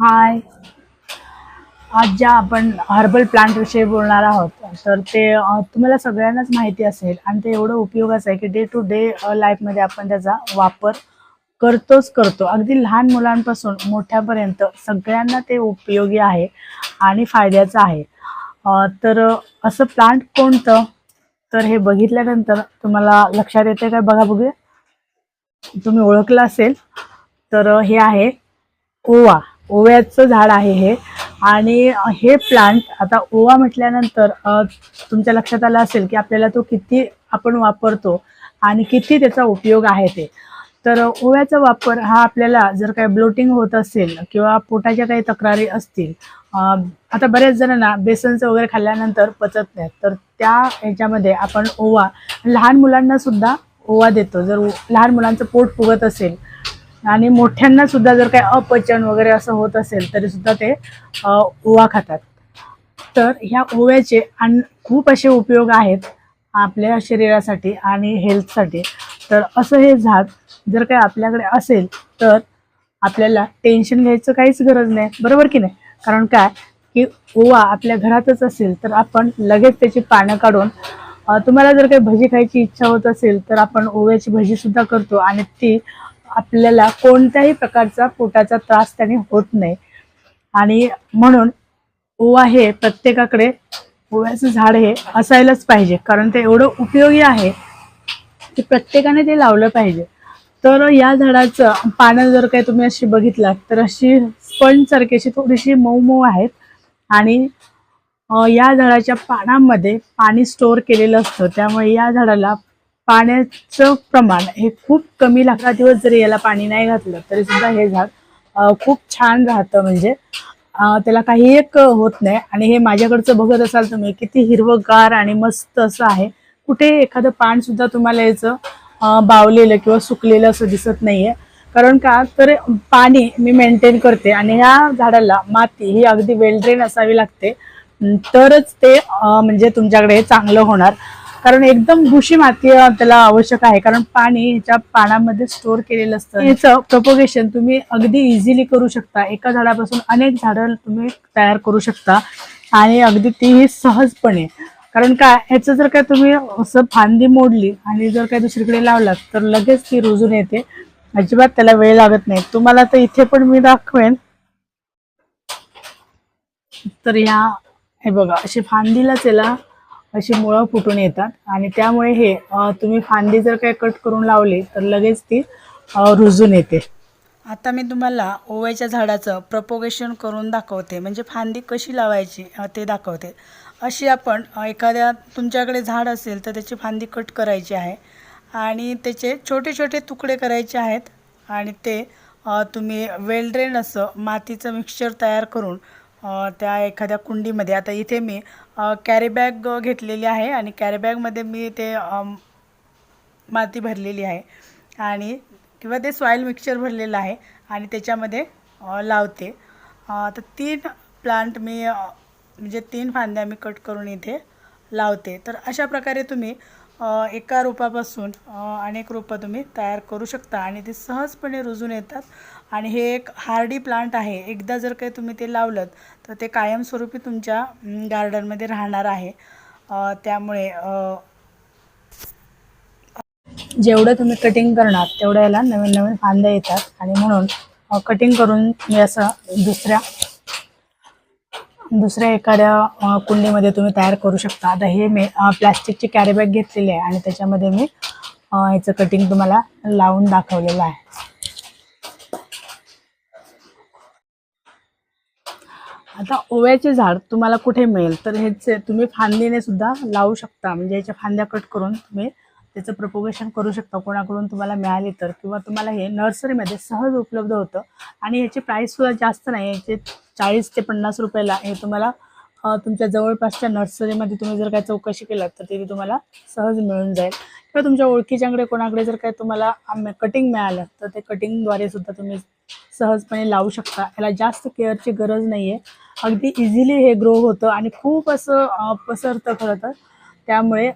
हाय आज ज्या आपण हर्बल प्लांट विषयी बोलणार आहोत तर ते तुम्हाला सगळ्यांनाच माहिती असेल आणि ते एवढं उपयोगाचं आहे की डे टू डे लाईफमध्ये आपण त्याचा वापर करतोच करतो. अगदी लहान मुलांपासून मोठ्यापर्यंत सगळ्यांना ते उपयोगी आहे आणि फायद्याचं आहे. तर असं प्लांट कोणतं? तर हे बघितल्यानंतर तुम्हाला लक्षात येते काय? बघा बघूया. तुम्ही ओळखलं असेल तर हे आहे ओवा. ओव्याचं झाड आहे हे. आणि हे प्लांट आता ओवा म्हटल्यानंतर तुमच्या लक्षात आलं असेल की आपल्याला तो किती आपण वापरतो आणि किती त्याचा उपयोग आहे ते. तर ओव्याचा वापर हा आपल्याला जर काही ब्लोटिंग होत असेल किंवा पोटाच्या काही तक्रारी असतील आता बऱ्याच जणांना बेसनचं वगैरे खाल्ल्यानंतर पचत नाही तर त्या ह्याच्यामध्ये आपण ओवा लहान मुलांना सुद्धा ओवा देतो. जर उ- लहान मुलांचं पोट फुगत असेल आणि मोठ्यांना सुद्धा जर काही अपचन वगैरे असं होत असेल तरी सुद्धा ते ओवा खातात. तर ह्या ओव्याचे आणि खूप असे उपयोग आहेत आपल्या शरीरासाठी आणि हेल्थसाठी. तर असं हे झाड जर काही आपल्याकडे असेल तर आपल्याला टेन्शन घ्यायचं काहीच गरज नाही. बरोबर की नाही? कारण काय? की ओवा आपल्या घरातच असेल तर आपण लगेच त्याची पानं काढून तुम्हाला जर काही भजी खायची इच्छा होत असेल तर आपण ओव्याची भजी सुद्धा करतो आणि ती आपल्याला कोणत्याही प्रकारचा पोटाचा त्रास त्याने होत नाही. आणि म्हणून ओवा हे प्रत्येकाकडे ओव्याचं झाड हे असायलाच पाहिजे. कारण ते एवढं उपयोगी आहे की प्रत्येकाने ते लावलं पाहिजे. तर या झाडाचं पानं जर काही तुम्ही अशी बघितलात तर अशी स्पंजसारखी अशी थोडीशी मऊ मऊ आहेत. आणि या झाडाच्या पानांमध्ये पाणी स्टोअर केलेलं असतं. त्यामुळे या झाडाला पाण्याचं प्रमाण हे खूप कमी लागतात दिवस जरी याला पाणी नाही घातलं तरी सुद्धा हे झाड खूप छान राहतं. म्हणजे त्याला काही एक होत नाही. आणि हे माझ्याकडचं बघत असाल तुम्ही किती हिरवंगार आणि मस्त असं आहे. कुठे एखादं पान सुद्धा तुम्हाला याचं बावलेलं किंवा सुकलेलं असं दिसत नाहीये. कारण का? तर पाणी मी मेंटेन करते आणि ह्या झाडाला माती ही अगदी वेल ड्रेन असावी लागते. तरच ते म्हणजे तुमच्याकडे चांगलं होणार. कारण एकदम भुशी माती त्याला आवश्यक आहे. कारण पाणी ह्याच्या पानामध्ये स्टोअर केलेलं असतं. याचं प्रपोगेशन तुम्ही अगदी इझिली करू शकता. एका झाडापासून अनेक झाडं तुम्ही तयार करू शकता. आणि अगदी तीही सहजपणे. कारण काय ह्याचं जर काय तुम्ही असं फांदी मोडली आणि जर काय दुसरीकडे लावलात तर लगेच ती रुजून येते. अजिबात त्याला वेळ लागत नाही. तुम्हाला तर इथे पण मी दाखवेन. तर ह्या हे बघा अशी फांदीलाच याला अशी मुळं फुटून येतात. आणि त्यामुळे हे तुम्ही फांदी जर काही कट करून लावली तर लगेच ती रुजून येते. आता मी तुम्हाला ओव्याच्या झाडाचं प्रपोगेशन करून दाखवते. म्हणजे फांदी कशी लावायची ते दाखवते. अशी आपण एखाद्या तुमच्याकडे झाड असेल तर त्याची फांदी कट करायची आहे. आणि त्याचे छोटे छोटे तुकडे करायचे आहेत. आणि ते तुम्ही वेल ड्रेन असं मातीचं मिक्सचर तयार करून त्या एखाद्या कुंडीमध्ये आता इथे मी कॅरीबॅग घेतलेली आहे आणि कॅरीबॅगमध्ये मी ते माती भरलेली आहे आणि किंवा ते सॉईल मिक्सचर भरलेलं आहे आणि त्याच्यामध्ये लावते. तर तीन प्लांट मी म्हणजे तीन फांद्या मी कट करून इथे लावते. तर अशा प्रकारे तुम्ही एका रोपापासून अनेक रोपं तुम्ही तयार करू शकता आणि ते सहजपणे रुजून येतात. आणि हे एक हार्डी प्लांट आहे. एकदा जर काही तुम्ही ते लावलं तर ते कायमस्वरूपी तुमच्या गार्डनमध्ये राहणार आहे. त्यामुळे जेवढं तुम्ही कटिंग करणार तेवढ्या याला नवीन नवीन फांद्या येतात. आणि म्हणून कटिंग करून मी असं दुसऱ्या दुसऱ्या एखाद्या कुंडीमध्ये तुम्ही तयार करू शकता. आता हे मी प्लॅस्टिकची कॅरीबॅग घेतलेली आहे आणि त्याच्यामध्ये मी याचं कटिंग तुम्हाला लावून दाखवलेलं आहे. आता ओव्याचे झाड तुम्हाला कुठे मिळेल? तर ह्याचे तुम्ही फांदीने सुद्धा लावू शकता. म्हणजे याच्या फांद्या कट करून तुम्ही त्याचं प्रपोगेशन करू शकता. कोणाकडून तुम्हाला मिळाली तर. किंवा तुम्हाला हे नर्सरीमध्ये सहज उपलब्ध होतं. आणि ह्याची प्राईससुद्धा जास्त नाही. याचे चाळीस ते पन्नास रुपयाला हे तुम्हाला तुमच्या जवळपासच्या नर्सरीमध्ये तुम्ही जर काय चौकशी केलात तर तिथे तुम्हाला सहज मिळून जाईल. किंवा तुमच्या ओळखीच्याकडे कोणाकडे जर काय तुम्हाला कटिंग मिळालं तर ते कटिंगद्वारे सुद्धा तुम्ही सहजपणे लावू शकता. याला जास्त केअरची गरज नाही आहे अगदी इझिली हे ग्रो होतं आणि खूप असं पसरतं खरं तर. त्यामुळे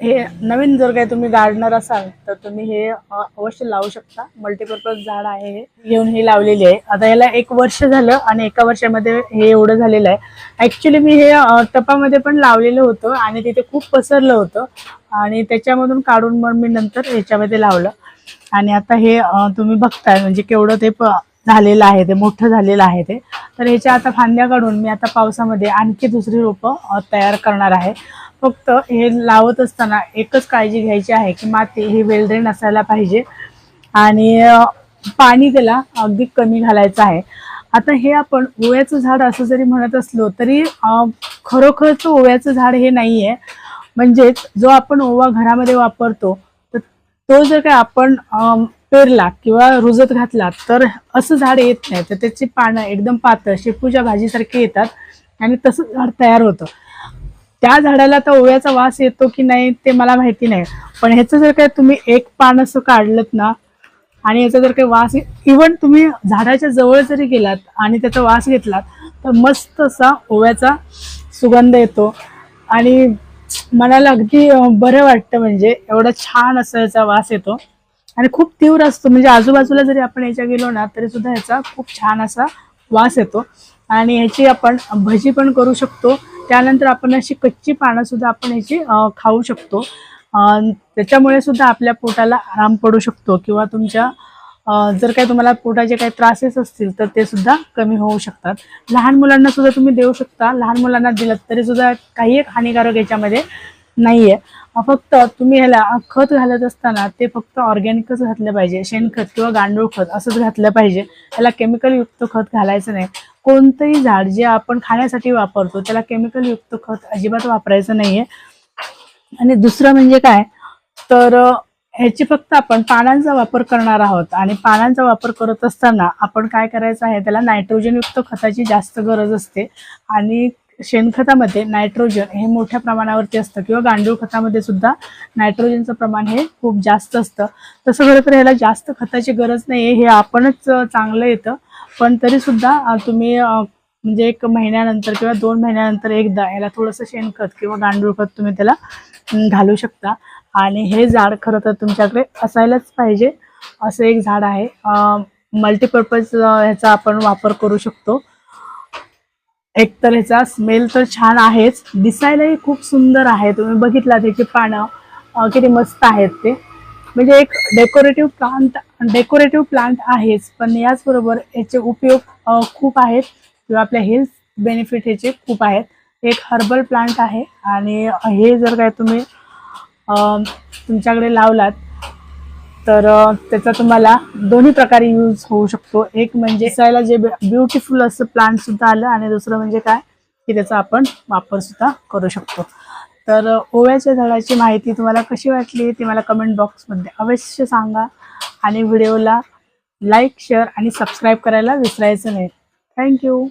हे नवीन जर काही तुम्ही गार्डनर असाल तर तुम्ही हे अवश्य लावू शकता. मल्टीपर्पज झाड आहे हे. घेऊन हे लावलेली आहे. आता याला एक वर्ष झालं आणि एका वर्षामध्ये हे एवढं झालेलं आहे. ऍक्च्युली मी हे टपामध्ये पण लावलेलं होतं आणि तिथे खूप पसरलं होतं. आणि त्याच्यामधून काढून मग मी नंतर ह्याच्यामध्ये लावलं. आणि आता हे तुम्ही बघताय म्हणजे केवढं ते प- झालेलं आहे ते मोठं झालेलं आहे ते. तर ह्याच्या आता फांद्या काढून मी आता पावसामध्ये आणखी दुसरी रोपं तयार करणार आहे. फक्त हे लावत असताना एकच काळजी घ्यायची आहे की माती ही वेलड्रेन असायला पाहिजे. आणि पाणी त्याला अगदी कमी घालायचं आहे. आता हे आपण ओव्याचं झाड असं जरी म्हणत असलो तरी खरोखरच ओव्याचं झाड हे नाही आहे म्हणजेच जो आपण ओवा घरामध्ये वापरतो तर तो जर काय आपण पेरला किंवा रुजत घातला तर असं झाड येत नाही. तर त्याची पानं एकदम पातळ शेपूच्या भाजीसारखे येतात आणि तसं झाड तयार होतं. त्या झाडाला तर ओव्याचा वास येतो की नाही ते मला माहिती नाही. पण ह्याचं जर काय तुम्ही एक पान असं काढलं ना आणि याचा जर काही वास इवन तुम्ही झाडाच्या जवळ जरी गेलात आणि त्याचा वास घेतलात तर मस्त असा ओव्याचा सुगंध येतो. आणि मनाला अगदी बरं वाटतं म्हणजे एवढा छान असा याचा वास येतो. आणि खूप तीव्र असतो. म्हणजे आजूबाजूला जरी आपण याच्या गेलो ना तरी सुद्धा ह्याचा खूप छान असा वास येतो. आणि ह्याची आपण भजी पण करू शकतो. त्यानंतर आपण अशी कच्ची पानं सुद्धा आपण ह्याची खाऊ शकतो. त्याच्यामुळे सुद्धा आपल्या पोटाला आराम पडू शकतो किंवा तुमच्या जर काही तुम्हाला पोटाचे काही त्रासेस असतील तर ते सुद्धा कमी होऊ शकतात. लहान मुलांना सुद्धा तुम्ही देऊ शकता. लहान मुलांना दिलं तरी सुद्धा काही एक हानिकारक याच्यामध्ये नाहीये. फक्त तुम्ही ह्याला खत घालत असताना ते फक्त ऑर्गॅनिकच घातलं पाहिजे. शेणखत किंवा गांडूळ खत असंच घातलं पाहिजे. ह्याला केमिकल युक्त खत घालायचं नाही. कोणतंही झाड जे आपण खाण्यासाठी वापरतो त्याला केमिकल युक्त खत अजिबात वापरायचं नाहीये. आणि दुसरं म्हणजे काय? तर ह्याची फक्त आपण पानांचा वापर करणार आहोत. आणि पानांचा वापर करत असताना आपण काय करायचं आहे? त्याला नायट्रोजन युक्त खताची जास्त गरज असते. आणि शेणखतामध्ये नायट्रोजन हे मोठ्या प्रमाणावरती असतं. किंवा गांडूळ खतामध्ये सुद्धा नायट्रोजनचं प्रमाण हे खूप जास्त असतं. तसं खरं तर ह्याला जास्त खताची गरज नाही हे आपणच चांगलं येतं. पण तरी सुद्धा तुम्ही म्हणजे एक महिन्यानंतर किंवा दोन महिन्यानंतर एकदा याला थोडंसं शेणखत किंवा गांडूळ खत तुम्ही त्याला घालू शकता. आणि हे झाड खरं तर तुमच्याकडे असायलाच पाहिजे. असं एक झाड आहे. मल्टीपर्पज ह्याचा आपण वापर करू शकतो. एक तर ह्याचा स्मेल तर छान आहेच. दिसायलाही खूप सुंदर आहे. तुम्ही बघितला त्याची पानं किती मस्त आहेत ते. म्हणजे एक डेकोरेटिव्ह प्लांट डेकोरेटिव्ह प्लांट आहेच पण याचबरोबर याचे उपयोग खूप आहेत. किंवा आपल्या हेल्थ बेनिफिट ह्याचे खूप आहेत. एक हर्बल प्लांट आहे आणि हे जर काय तुम्ही तुमच्याकडे लावलात तर त्याचा तुम्हाला दोन्ही प्रकारे यूज होऊ शकतो. एक म्हणजे दिसायला जे ब्युटिफुल असं प्लांट सुद्धा आलं आणि दुसरं म्हणजे काय? की त्याचा आपण वापर सुद्धा करू शकतो. तर ओव्याच्या झाडाची माहिती तुम्हाला कशी वाटली ती मला कमेंट बॉक्समध्ये अवश्य सांगा. आणि व्हिडिओला लाईक शेअर आणि सबस्क्राईब करायला विसरायचं नाही. थँक्यू